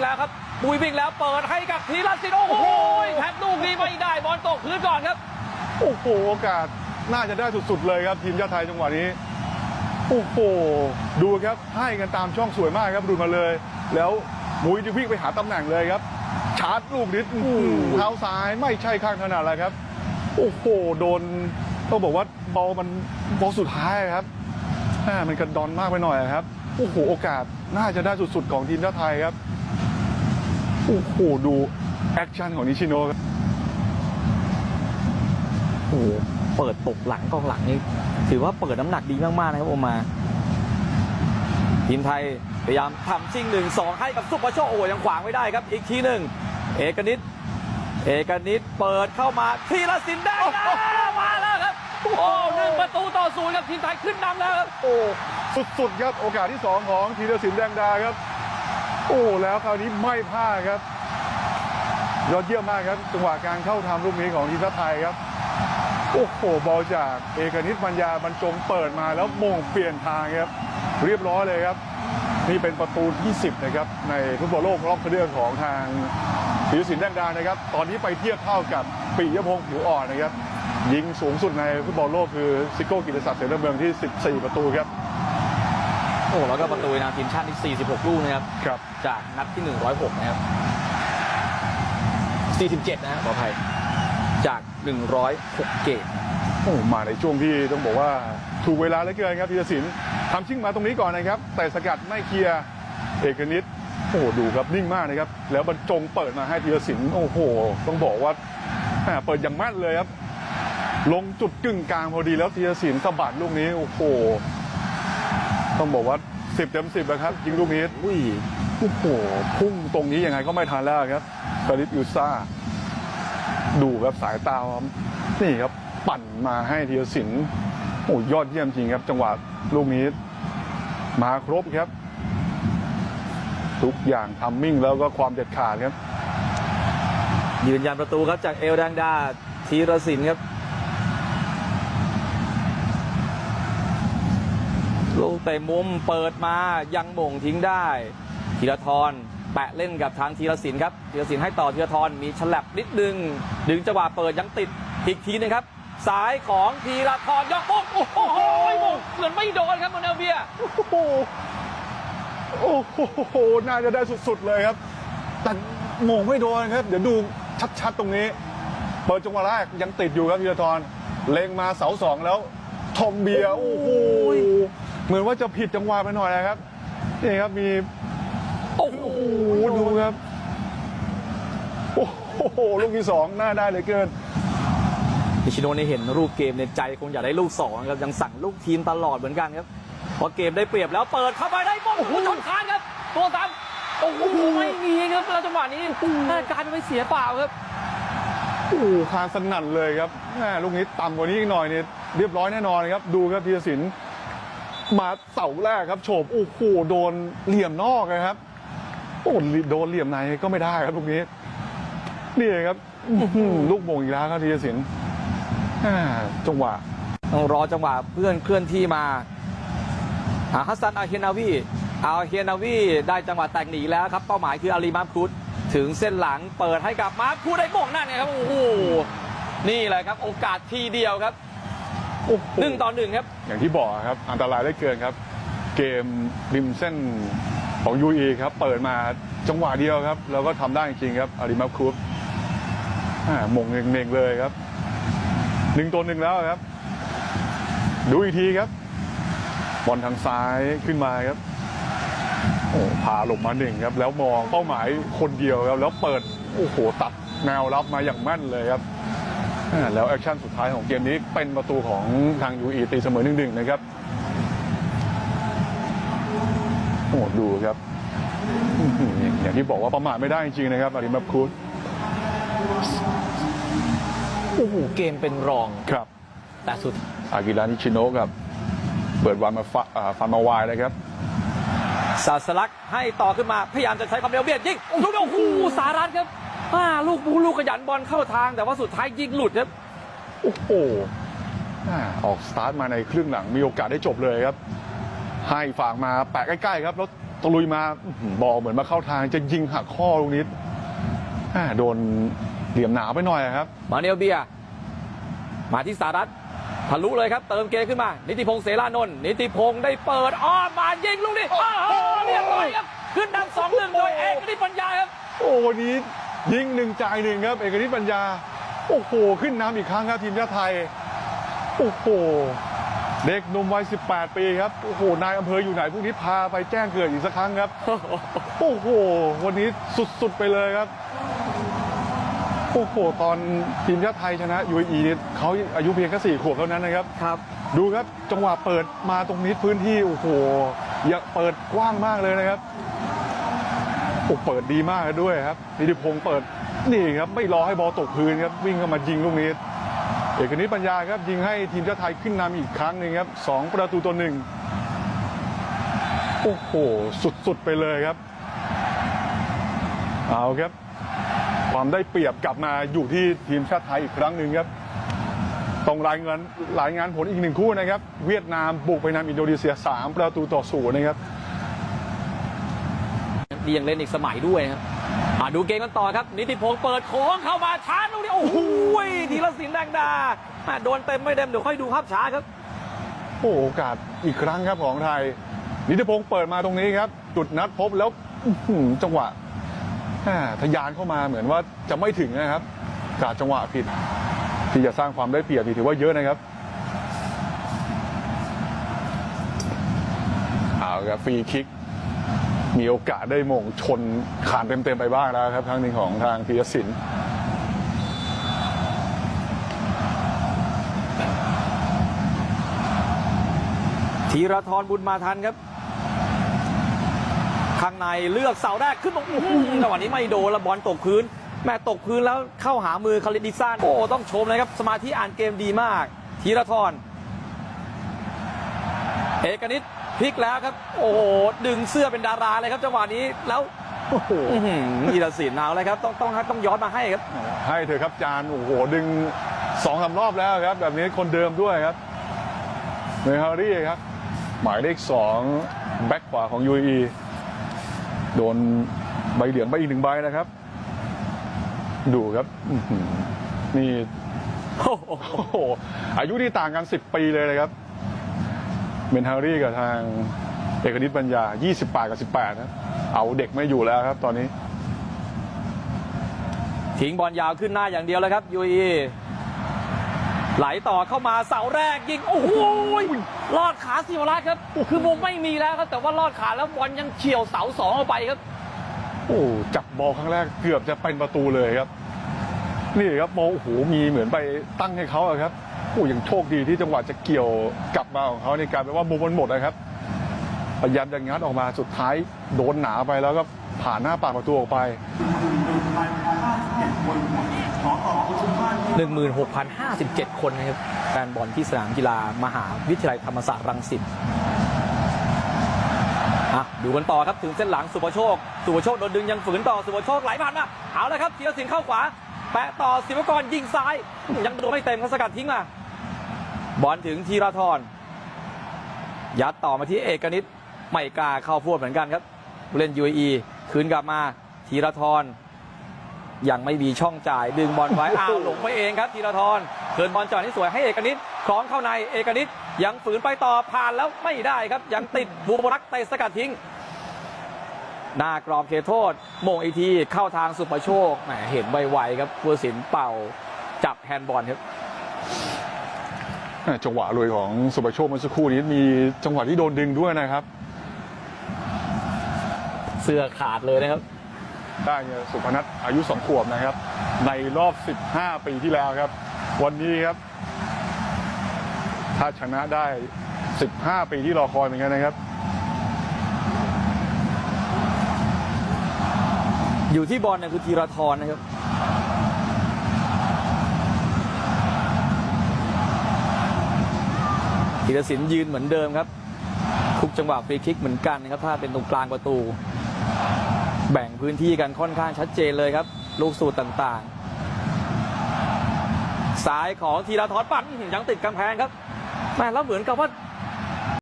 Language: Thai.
งแล้วครับปุยวิ่งแล้วเปิดให้กับธีรศิลป์โอ้โหแท็บลูกนี้ไม่ได้บอลตกพื้นก่อนครับ โอ้โหโอกาสน่าจะได้สุดๆเลยครับ ทีมชาติไทยจังหวะนี้โอ้โหดูครับให้กันตามช่องสวยมากครับดูมาเลย แล้วมุ้ยจะวิ่งไปหาตำแหน่งเลยครับชาร์จลูกนิดอื้อหือเท้าซ้ายไม่ใช่ข้างถนัดแล้วครับ โอ้โหโดนต้องบอกว่าบอลมันบอลสุดท้ายครับอ่ามันกระดอนมากไปหน่อยครับโอ้โหโอกาสน่าจะได้สุดๆของทีมชาติไทยครับ โอ้โหดูแอคชั่นของนิชิโนะครับโอ้โหเปิดตกหลังกองหลังนี่ถือว่าเปิดน้ำหนักดีมากๆนะครับโอมา ทีมไทยพยายามทำชิงหนึ่งสองให้กับซุปเปอร์โชคโอ้โหยังขวางไม่ได้ครับ อีกทีหนึ่งเอกนิตเอกนิตเปิดเข้ามาทีละสินได้แล้วมาแล้วครับโอ้หนึ่งประตูต่อศูนย์ครับทีมไทยขึ้นนำแล้วครับโอ้สุดๆครับโอกาสที่2ของธีรศิลป์แดงดาครับ โอ้แล้วคราวนี้ไม่พลาดครับ ยอดเยี่ยมมากครับ จังหวะการเข้าทำลูกนี้ของทีมชาติไทยครับโอ้โหบอลจากเอกนิตปัญญาบรรจงเปิดมาแล้วมงเปลี่ยนทางครับ เรียบร้อยเลยครับ นี่เป็นประตูที่ 10 นะครับ ในฟุตบอลโลกรอบคัดเลือกของทางธีรศิลป์แดงดานะครับ ตอนนี้ไปเทียบเท่ากับปิยพงษ์ผิวอ่อนนะครับ ยิงสูงสุดในฟุตบอลโลกคือซิโก้กิติศักดิ์เสนาเมืองที่ 14 ประตูครับ โอ้แล้วก็ประตูในนามทีมชาติที่ 46 ลูกนะครับครับจากนัดที่ 106 นะครับ 47 นะฮะขออภัยจาก 106 เกมโอ้มาในช่วงที่ต้องบอกว่าถูกเวลาเหลือเกินครับธีรศิลป์ทำชิ่งมาตรงนี้ก่อนนะครับ แต่สกัดไม่เคลียร์เอกนิตโอ้โหดูครับนิ่งมากนะครับ แล้วบรรจงเปิดมาให้ธีรศิลป์โอ้โห ต้องบอกว่าแหม่เปิดอย่างแม่นเลยครับ ลงจุดกึ่งกลางพอดีแล้วธีรศิลป์สะบัดลูกนี้โอ้โห ต้องบอกว่า 10เต็ม10แล้วครับยิงลูกนี้อุ้ยโอ้โหพุ่งตรงนี้ยังไงก็ไม่ทันแล้วครับฟาริสยูซ่า ดูครับสายตาครับนี่ครับปั่นมาให้ธีรศิลป์โอ้ยอดเยี่ยมจริงครับ จังหวะลูกนี้ มาครบครับ ทุกอย่างทัมมิ่งแล้วก็ความเด็ดขาดครับ ยืนยันประตูครับจากเอลดังดาธีรศิลป์ครับลูก เตะมุมเปิดมายังหม่งทิ้งได้ธีรทรแปะเล่นกับทางธีรศิลป์ครับธีรศิลป์ให้ต่อธีรทรมีฉลับนิดนึง ดึงจังหวะเปิดยังติดอีกทีหนึงครับสายของธีรทรยกโป้งโอ้โหมงเหมือนไม่โดนครับโมเนลเบียโอ้โหโอ้โหน่าจะได้สุดๆเลยครับ แต่โมงไม่โดนครับ เดี๋ยวดูชัดๆตรงนี้ เปิดจังหวะแรกยังติดอยู่ครับธีรทรเล็งมาเสาสองแล้วทอมเบียโอ้โห เหมือนว่าจะผิดจังหวะไปหน่อยนะครับนี่ครับมีโอ้โหโอ้โหดูครับโอ้โหลูกที่สองน่าได้เหลยเกินนิชิโนะนี่เห็นรูปเกมในใจคงอยากได้ลูกสองครับยังสั่งลูกทีมตลอดเหมือนกันครับพอเกมได้เปรียบแล้วเปิดเข้าไปได้บอลโอ้โหชนคานครับ ตัวซ้ำโอ้โหไม่มีครับแล้วจังหวะนี้น่ากลารเป็นเสียเปล่าครับโอ้โหคานสนั่นเลยครับแม่ลูกนี้ต่ำกว่านี้อีกหน่อยเนี่ยเรียบร้อยแน่นอนครับดูครับธีรศิลป์ มาเสาแรกครับโฉบโอ้โหโดนเหลี่ยมนอกนะครับโอ้โดนเหลี่ยมในก็ไม่ได้ครับลูกนี้นี่ครับลูกโมงอีกแล้วครับธีรศิลป์จังหวะต้องรอจังหวะเพื่อนเคลื่อนที่มาอาฮัสซันอาเฮนาวีอาเฮนาวีได้จังหวะแต่งหนีแล้วครับ เป้าหมายคืออาลีมาร์ครูดถึงเส้นหลังเปิดให้กับมาร์ครูดได้โมงนั่นไงครับโอ้โหนี่แหละครับ โอกาสทีเดียวครับ โอ้โหหนึ่งต่อหนึ่งครับ อย่างที่บอกครับ อันตรายได้เกินครับ เกมริมเส้นของยูอีครับ เปิดมาจังหวะเดียวครับ แล้วก็ทำได้จริงๆครับอาริมาครูปอ่ามงเน่งๆเลยครับหนึ่งตัวหนึ่งแล้วครับ ดูอีกทีครับ บอลทางซ้ายขึ้นมาครับ โอ้พาหลบมาหนึ่งครับ แล้วมองเป้าหมายคนเดียวครับ แล้วเปิด โอ้โห ตัดแนวรับมาอย่างแม่นเลยครับอ่า แล้วแอคชั่นสุดท้ายของเกมนี้เป็นประตูของทางยูอีตีเสมอหนึ่งหนึ่งนะครับโอ้ดูครับอื้อหืออย่างที่บอกว่าประมาทไม่ได้จริงๆนะครับอาริมับคูดโอ้โหเกมเป็นรองครับแต่สุดอากิรานิชิโนะครับเปิดวันมาฟะอ่าฟันมาวายเลยครับศาสลักให้ต่อขึ้นมา พยายามจะใช้ความเร็วเบียดยิงโอ้โหโอ้โหสารัตครับ อ่าลูกบูลูกขยันบอลเข้าทาง แต่ว่าสุดท้ายยิงหลุดครับ โอ้โหอ่าออกสตาร์ทมาในครึ่งหลังมีโอกาสได้จบเลยครับ ให้ฝากมาแปะใกล้ๆครับแล้วตะลุยมาอื้อหือบอลเหมือนมาเข้าทางจะยิงหักข้อลูกนี้อ่าโดนเหลี่ยมหนาไปหน่อยครับ มาเนลเบียร์มาที่สารัตทะลุเลยครับ เติมเกมขึ้นมา นิติพงษ์เสรานนท์นิติพงษ์ได้เปิดอ้อมมายิงลูกนี้อ้าวเรียบร้อยครับ ขึ้นนำสองหนึ่งโดยเอกนิตปัญญาครับ โอ้วันนี้ ยิงหนึ่งจ่ายหนึ่งครับ เอกนิตปัญญา โอ้โห ขึ้นน้ำอีกครั้งครับทีมชาติไทย โอ้โห เด็กหนุ่มวัย 18 ปีครับ โอ้โห นายอำเภออยู่ไหนพวกนี้พาไปแจ้งเกิดอีกสักครั้งครับ โอ้โห วันนี้สุด ๆ ไปเลยครับ โอ้โห ตอนทีมชาติไทยชนะ UAE เนี่ยเขาอายุเพียงแค่สี่ขวบเท่านั้นนะครับ ครับ ดูครับ จังหวะเปิดมาตรงนี้พื้นที่ โอ้โห อย่าเปิดกว้างมากเลยนะครับ โอ้เปิดดีมากด้วยครับนิติพงศ์เปิดนี่ครับไม่รอให้บอลตกพื้นครับวิ่งเข้ามายิงลูกนี้เอกนิตปัญญาครับยิงให้ทีมชาติไทยขึ้นนำอีกครั้งหนึ่งครับสองประตูต่อหนึ่งโอ้โหสุดๆไปเลยครับ เอาครับ ความได้เปรียบกลับมาอยู่ที่ทีมชาติไทยอีกครั้งหนึ่งครับต้องรายงานรายงานผลอีกหนึ่งคู่นะครับ เวียดนามบุกไปนำอินโดนีเซีย 3 ประตูต่อศูนย์นะครับ ดียังเล่นอีกสมัยด้วยครับดูเกมกันต่อครับ นิติพงษ์เปิดโค้งเข้ามาช้าลูกนี้โอ้โหธีรศิลป์แดงดาโดนเต็มไม่เต็มเดี๋ยวค่อยดูภาพช้าครับโอ้โอกาสอีกครั้งครับของไทย นิติพงศ์เปิดมาตรงนี้ครับ จุดนัดพบแล้วจังหวะอ่าทะยานเข้ามาเหมือนว่าจะไม่ถึงนะครับกาดจังหวะผิด ที่จะสร้างความได้เปรียบถือว่าเยอะนะครับเอาครับฟรีคิก มีโอกาสได้มงชนขานเต็มๆไปบ้างแล้วครับครั้งหนึ่งของทางธีรศิลป์ธีรทรบุญมาทันครับ ข้างในเลือกเสาแรกขึ้นมาอื้อหือจังหวะนี้ไม่โดนแล้วบอลตกพื้น แม่ตกพื้นแล้วเข้าหามือคาริดิซานโอ้ต้องชมเลยครับสมาธิอ่านเกมดีมากธีรทรเอกนิต พลิกแล้วครับ โอ้โหดึงเสื้อเป็นดาราเลยครับจังหวะนี้แล้วโอ้โหอื้อหือธีรศิลป์เอาเลยครับต้องต้องต้องย้อนมาให้ครับ ให้เถอะครับจานโอ้โหดึงสองสามรอบแล้วครับ แบบนี้คนเดิมด้วยครับเมฮารี่ครับ หมายเลขสองแบ็คขวาของ UAE โดนใบเหลืองไปอีกหนึ่งใบนะครับ ดูครับอื้อหือนี่โอ้โหโอ้โหอายุที่ต่างกัน 10 ปีเลยนะครับ เมนฮารี่กับทางเอกนิตปัญญา 28 กับ 18 นะ เอาเด็กไม่อยู่แล้วครับตอนนี้ ทิ้งบอลยาวขึ้นหน้าอย่างเดียวเลยครับยูอีไหลต่อเข้ามาเสาแรกยิง โอ้โหลอดขาสิวรัตน์ครับ คือมุมไม่มีแล้วครับ แต่ว่าลอดขาแล้วบอลยังเฉียวเสาสองออกไปครับ โอ้จับบอลครั้งแรกเกือบจะเป็นประตูเลยครับ นี่ครับโมโอ้โหมีเหมือนไปตั้งให้เขาอะครับ โอ้ยังโชคดีที่จังหวะจะเกี่ยวกลับมาของเขาในการแปลว่ามุมมันหมดนะครับพยายามจะงัดออกมาสุดท้ายโดนหนาไปแล้วก็ผ่านหน้าปากประตูออกไป 16,057 คนนะครับแฟนบอลที่สนามกีฬามหาวิทยาลัยธรรมศาสตร์รังสิตอะดูกันต่อครับถึงเส้นหลังสุภโชค สุภโชคโดนดึงยังฝืนต่อสุภโชคไหลผ่านมาเอาละครับธีรศิลป์เข้าขวา แปะต่อศิวกรยิงซ้าย ยังโดนไม่เต็มครับสกัดทิ้งมา บอลถึงธีรทรยัดต่อมาที่เอกนิตไม่กล้าเข้าพูดเหมือนกันครับผู้เล่น UAE คืนกลับมาธีรทรยังไม่มีช่องจ่ายดึงบอลไว้อ้าวหลงไปเองครับธีรทรเทิร์นบอลจ่อยที่สวยให้เอกนิตคล้องเข้าในเอกนิตยังฝืนไปต่อผ่านแล้วไม่ได้ครับ ยังติดบูมรักเตะสกัดทิ้งหน้ากรอบเขตโทษโมงอีกทีเข้าทางสุประโชคแหมเห็นไวๆครับผู้สินเป่าจับแฮนด์บอลครับ จังหวะลุยของสุปโชคเมื่อสักครู่นี้มีจังหวะที่โดนดึงด้วยนะครับ เสื้อขาดเลยนะครับได้เนี่ยสุพนัทอายุสองขวบนะครับ ในรอบ 15 ปีที่แล้วครับ วันนี้ครับ ถ้าชนะได้ 15 ปีที่รอคอยเหมือนกันนะครับ อยู่ที่บอลเนี่ยคือธีรทรนะครับ ธีรศิลป์ยืนเหมือนเดิมครับ ทุกจังหวะฟรีคิกเหมือนกันนะครับ ถ้าเป็นตรงกลางประตู แบ่งพื้นที่กันค่อนข้างชัดเจนเลยครับ ลูกสูตรต่างๆ สายของธีรทรปั่นยังติดกำแพงครับแม่แล้วเหมือนกับว่า